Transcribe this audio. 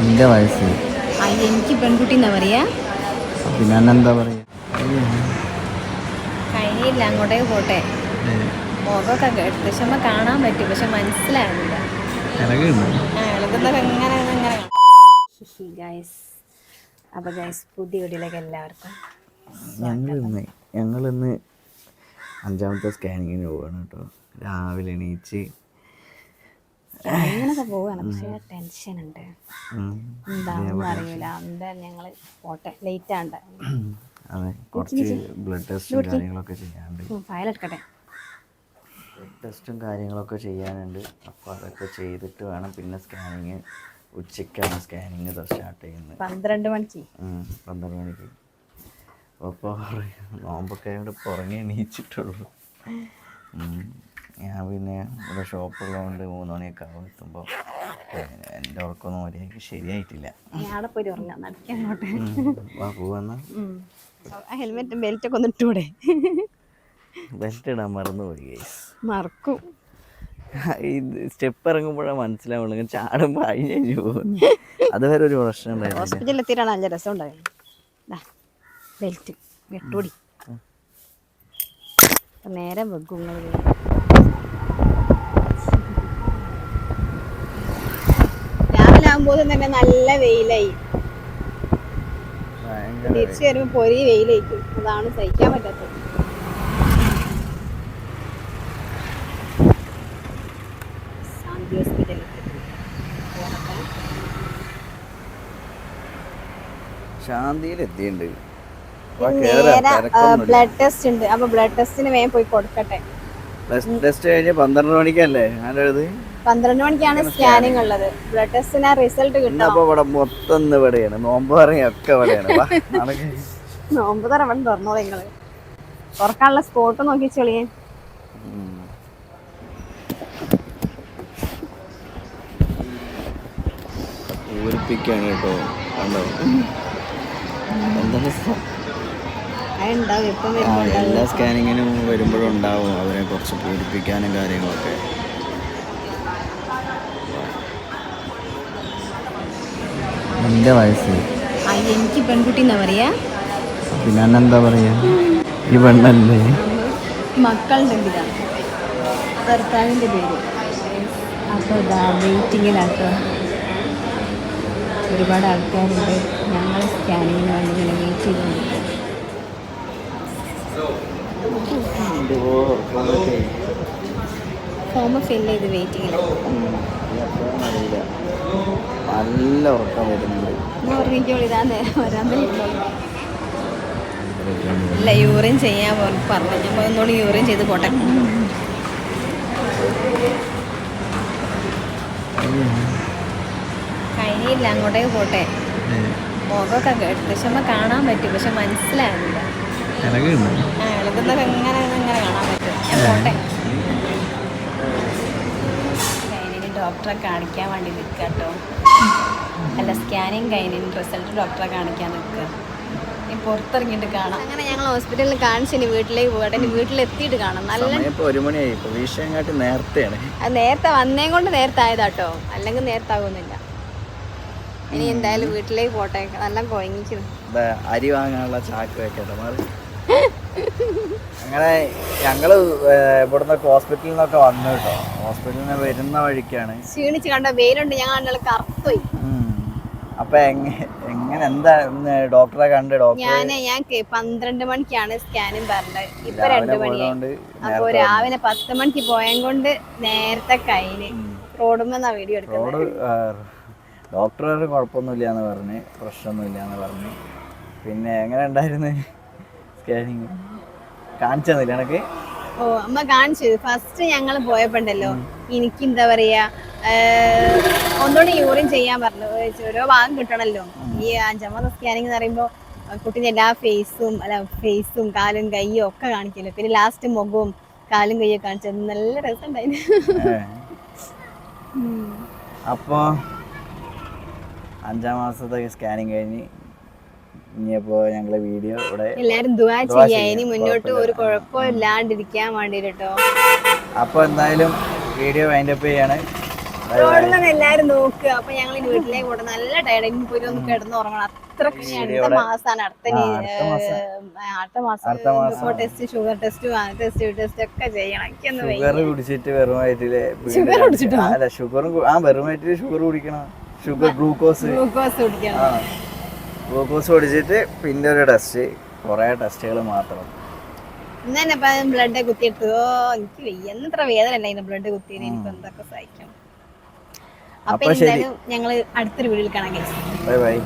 എന്റെ വയസ്സ്? എനിക്ക് പെൺകുട്ടി എന്നാ പറയാ? പിന്നെ എന്താ പറയാ? കഴിഞ്ഞില്ല അങ്ങോട്ടേക്ക് പോട്ടെ. മുഖമൊക്കെ ഏകദേശം കാണാൻ പറ്റും പക്ഷെ മനസ്സിലാകുന്നില്ല അപ്പൊ ഗൈസ് പുതിയ വീട്ടിലേക്ക് എല്ലാവർക്കും ഞങ്ങളിന്ന് ഞങ്ങളിന്ന് അഞ്ചാമത്തെ സ്കാനിങ്ങിന് പോവാണ് കേട്ടോ. രാവിലെ എണീച്ച് ഇങ്ങനൊക്കെ പോവാണ്. പക്ഷേ ടെൻഷൻ ഉണ്ട്. എന്താണെന്ന് അറിയില്ല. എന്താ ഞങ്ങൾ പോട്ടെ. ലേറ്റ് ആണ്ട് അതെ കുറച്ച് ബ്ലഡ് ടെസ്റ്റും കാര്യങ്ങളൊക്കെ ചെയ്യാനുണ്ട്. ഫയൽ എടുക്കട്ടെ. ബ്ലഡ് ടെസ്റ്റും കാര്യങ്ങളൊക്കെ ചെയ്യാനുണ്ട്. അപ്പോൾ അതൊക്കെ ചെയ്തിട്ട് വേണം. പിന്നെ സ്കാനിങ് ഉച്ചയ്ക്കാണ് സ്കാനിങ് സ്റ്റാർട്ട് ചെയ്യുന്നത്. പന്ത്രണ്ട് മണിക്ക്. പന്ത്രണ്ട് മണിക്ക്. അപ്പോൾ നോമ്പൊക്കെ ആയതുകൊണ്ട് ഇപ്പോൾ ഉറങ്ങി എണീച്ചിട്ടുള്ളൂ. ഞാൻ പിന്നെ ഇവിടെ ഷോപ്പുള്ളതുകൊണ്ട് മൂന്ന് മണിയൊക്കെ ആവും എത്തുമ്പോൾ എന്റെ ഉറക്കമൊന്നും മര്യാദയ്ക്ക് ശരിയായിട്ടില്ല. പോയി ഉറങ്ങാം. നടക്കാൻ അങ്ങോട്ട്. പോവെന്നാ ഹെൽമെറ്റും ബെൽറ്റൊക്കെ ഒന്ന് ഇട്ടൂടെ? ബെൽറ്റ് ഇടാൻ മറന്നുപോയി ഗൈസ് മറക്കും. ഇത് സ്റ്റെപ്പ് ഇറങ്ങുമ്പോഴാണ് മനസ്സിലാവുള്ളൂ. ചാടും ചാടുമ്പോൾ അഴിഞ്ഞു പോകും. അതുവരെ ഒരു പ്രശ്നം ഉണ്ടായിരുന്നു ഹോസ്പിറ്റലിൽ എത്തിയിട്ടാണ് നല്ല രസം ഉണ്ടായിരുന്നു ബെൽറ്റ് വെട്ടൂടി. നേരെ വെക്കും രാവിലെ ആകുമ്പോൾ തന്നെ നല്ല വെയിലായി. തിരിച്ചു വരുമ്പോ പൊരി വെയിലായിരിക്കും. അതാണ് സഹിക്കാൻ പറ്റാത്തത്. ശാന്തി ഹോസ്പിറ്റലിൽ ശാന്തിയിൽ എത്തിയിട്ടുണ്ട് ബ്ലഡ് ടെസ്റ്റ് ഉണ്ട്. അപ്പൊ ബ്ലഡ് ടെസ്റ്റിന് വേഗം പോയി കൊടുക്കട്ടെ. ടെസ്റ്റ് കഴിഞ്ഞ് പന്ത്രണ്ട് മണിക്കല്ലേ ഞാനത് പന്ത്രണ്ട് മണിക്കാണ് സ്കാനിങ് ഉള്ളത്. ബ്ലഡ് ടെസ്റ്റിന് റിസൾട്ട് കിട്ടും. അപ്പൊ ഇവിടെ മൊത്തം ഇന്ന് ഇവിടെയാണ്. നോമ്പ് പറയും ഒക്കെ ഇവിടെയാണ്. നോമ്പ് തറ ഇവിടെ തുറന്നോളൂ നിങ്ങൾ. തുറക്കാനുള്ള സ്പോട്ട് നോക്കി ചെളിയേ. പൂരിപ്പിക്കാണ് കേട്ടോ. കണ്ടോ? എന്താണ് സ- അതുണ്ടാവും ഇപ്പം ആ, വരുമ്പോൾ എല്ലാ സ്കാനിങ്ങിനും വരുമ്പോഴും ഉണ്ടാവും അവരെ കുറച്ച് പൂരിപ്പിക്കാനും കാര്യങ്ങളൊക്കെ. എന്റെ വയസ്സ്. ആ എനിക്ക് പെൺകുട്ടി എന്നാ പറയാ? പിന്നെ എന്താ പറയാ? ഈ പെണ്ണല്ലേ? മക്കളുണ്ടെങ്കിലാ ഭർത്താവിന്റെ പേര്. അപ്പോൾ ഇതാ വെയിറ്റിങ്ങിലാട്ടോ. ഒരുപാട് ആൾക്കാരുണ്ട്. ഞങ്ങൾ സ്കാനിങ്ങിന് വേണ്ടി ഇങ്ങനെ വെയിറ്റ് ചെയ്തുകൊണ്ടിരിക്കും ഫോം ഫില്ല് ചെയ്ത് വെയിറ്റ് അറിയില്ല. നല്ല ഉറക്കം വരുന്നുണ്ട്. എന്നാ പറഞ്ഞോളൂ ഇതാ നേരം വരാൻ ഇല്ല യൂറിൻ ചെയ്യാൻ പറഞ്ഞപ്പോ പറഞ്ഞു ഞാൻ ഒന്നുകൂടി യൂറിൻ ചെയ്ത് പോട്ടെ. കഴിഞ്ഞില്ല അങ്ങോട്ടേക്ക് പോട്ടെ. മുഖമൊക്കെ ഏകദേശം കാണാൻ പറ്റും പക്ഷെ മനസ്സിലാകുന്നില്ല. ഇളകുന്നൊക്കെ എങ്ങനെ ഇങ്ങനെ ഇങ്ങനെ കാണാൻ പറ്റും. ഞാൻ പോട്ടെ. കഴിഞ്ഞിട്ട് ഡോക്ടറെ കാണിക്കാൻ വേണ്ടി നിൽക്കുക കേട്ടോ അല്ല സ്കാനിങ് കഴിഞ്ഞിട്ട് റിസൾട്ട് ഡോക്ടറെ കാണിക്കാൻ നിൽക്കുക ഇനി പുറത്തിറങ്ങിയിട്ട് കാണാം. അങ്ങനെ ഞങ്ങൾ ഹോസ്പിറ്റലിൽ കാണിച്ചു ഇനി വീട്ടിലേക്ക് പോകട്ടെ. ഇനി വീട്ടിലെത്തിയിട്ട് കാണാം. നല്ല ഒരു മണിയായി പ്രതീക്ഷയും കാട്ടി നേരത്തെയാണ്. അത് നേരത്തെ വന്നേം കൊണ്ട് നേരത്തെ ആയതാട്ടോ അല്ലെങ്കിൽ നേരത്തെ ആകുന്നില്ല ഇനി എന്തായാലും വീട്ടിലേക്ക് പോട്ടെ. നല്ല കുഴങ്ങിക്കുന്നു ദാ അരി വാങ്ങാനുള്ള ചാക്ക് വെക്കട്ടെ. മാറി. അങ്ങനെ ഞങ്ങൾ ഏർ ഇവിടുന്ന് ഹോസ്പിറ്റലിൽ നിന്നൊക്കെ വന്നു കേട്ടോ. ഹോസ്പിറ്റലിൽ നിന്ന് വരുന്ന വഴിക്കാണ്. ക്ഷീണിച്ച് കണ്ട വെയിലുണ്ട് ഞങ്ങൾ കറുത്തുപോയി. അപ്പൊ എങ്ങനെ എന്താ ഡോക്ടറെ കണ്ട് ഡോക്ടർ ഞാൻ പന്ത്രണ്ട് മണിക്കാണ് സ്കാനിങ് പറഞ്ഞത്. ഇപ്പൊ രണ്ട് പോയതുകൊണ്ട് അപ്പൊ രാവിലെ പത്ത് മണിക്ക് പോയത് കൊണ്ട് നേരത്തെ കയ്യിൽ റോഡുമെന്നാ വീഡിയോ എടുക്കുന്നത്. ഡോക്ടർ കുഴപ്പമൊന്നുമില്ല എന്ന് പറഞ്ഞ് പ്രശ്നമൊന്നുമില്ല എന്ന് പറഞ്ഞ്. പിന്നെ എങ്ങനെ ഉണ്ടായിരുന്നു സ്കാനിങ്? കാണിച്ചെന്നില്ല എനിക്ക് ഓ അമ്മ കാണിച്ചു. ഫസ്റ്റ് ഞങ്ങൾ പോയപ്പോണ്ടല്ലോ. എനിക്ക് എന്താ പറയാ ഒന്നുകൂടി യൂറിൻ ചെയ്യാൻ പറഞ്ഞു. ഓരോ ഭാഗം കിട്ടണല്ലോ. ഈ അഞ്ചാമത്തെ സ്കാനിങ് എന്ന് പറയുമ്പോൾ കുട്ടീന്റെ എല്ലാ ഫേസും അല്ല ഫേസും കാലും കൈയും ഒക്കെ കാണിക്കല്ലോ. പിന്നെ ലാസ്റ്റ് മുഖവും കാലും കൈയും കാണിച്ചത്. നല്ല രസം. അപ്പൊ അഞ്ചാം മാസത്തെ സ്കാനിങ് കഴിഞ്ഞ് ഇനിയപ്പോ ഞങ്ങളെ വീഡിയോ ഇവിടെ എല്ലാരും ദുആ ചെയ്യാ. ഇനി മുന്നോട്ട് ഒരു കുഴപ്പമില്ലാണ്ടിരിക്കാൻ വേണ്ടിട്ട് കേട്ടോ അപ്പൊ എന്തായാലും വീഡിയോ വൈൻഡപ്പ് ചെയ്യാണ്. റോഡിൽ നിന്ന് എല്ലാരും നോക്കുക അപ്പൊ ഞങ്ങൾ വീട്ടിലേക്ക് കൂടെ നല്ല ടയർഡിങ് പോയി ഒന്ന് കിടന്ന് ഉറങ്ങണം. അത്രയ്ക്ക് അടുത്ത മാസമാണ് അടുത്ത അടുത്ത മാസം. Test sugar test test test ഒക്കെ ചെയ്യണം. ഷുഗർ കുടിച്ചിട്ട് വെറും വയറ്റിൽ Sugar കുടിച്ചിട്ടോ? അല്ല ഷുഗറും ആ വെറും വയറ്റിൽ ഷുഗർ കുടിക്കണം. ഷുഗർ ഗ്ലൂക്കോസ് ഗ്ലൂക്കോസ് കുടിക്കണം. ഗ്ലൂക്കോസ് ഓടിച്ചിട്ട് പിന്നെ ഒരു ടെസ്റ്റ് കുറേ ടെസ്റ്റുകൾ മാത്രം. ഇന്ന് തന്നെ ഇപ്പൊ ബ്ലഡ് കുത്തിയെടുത്തു ഓ എനിക്ക് വയ്യ. എത്ര വേദന ഉണ്ടായിരുന്നു ബ്ലഡ് കുത്തിയത് എനിക്ക് എന്തൊക്കെ സഹിക്കണം. അപ്പൊ എന്തായാലും ഞങ്ങൾ അടുത്തൊരു വീട്ടിൽ കാണാൻ കഴിച്ചു ബൈ ബൈ.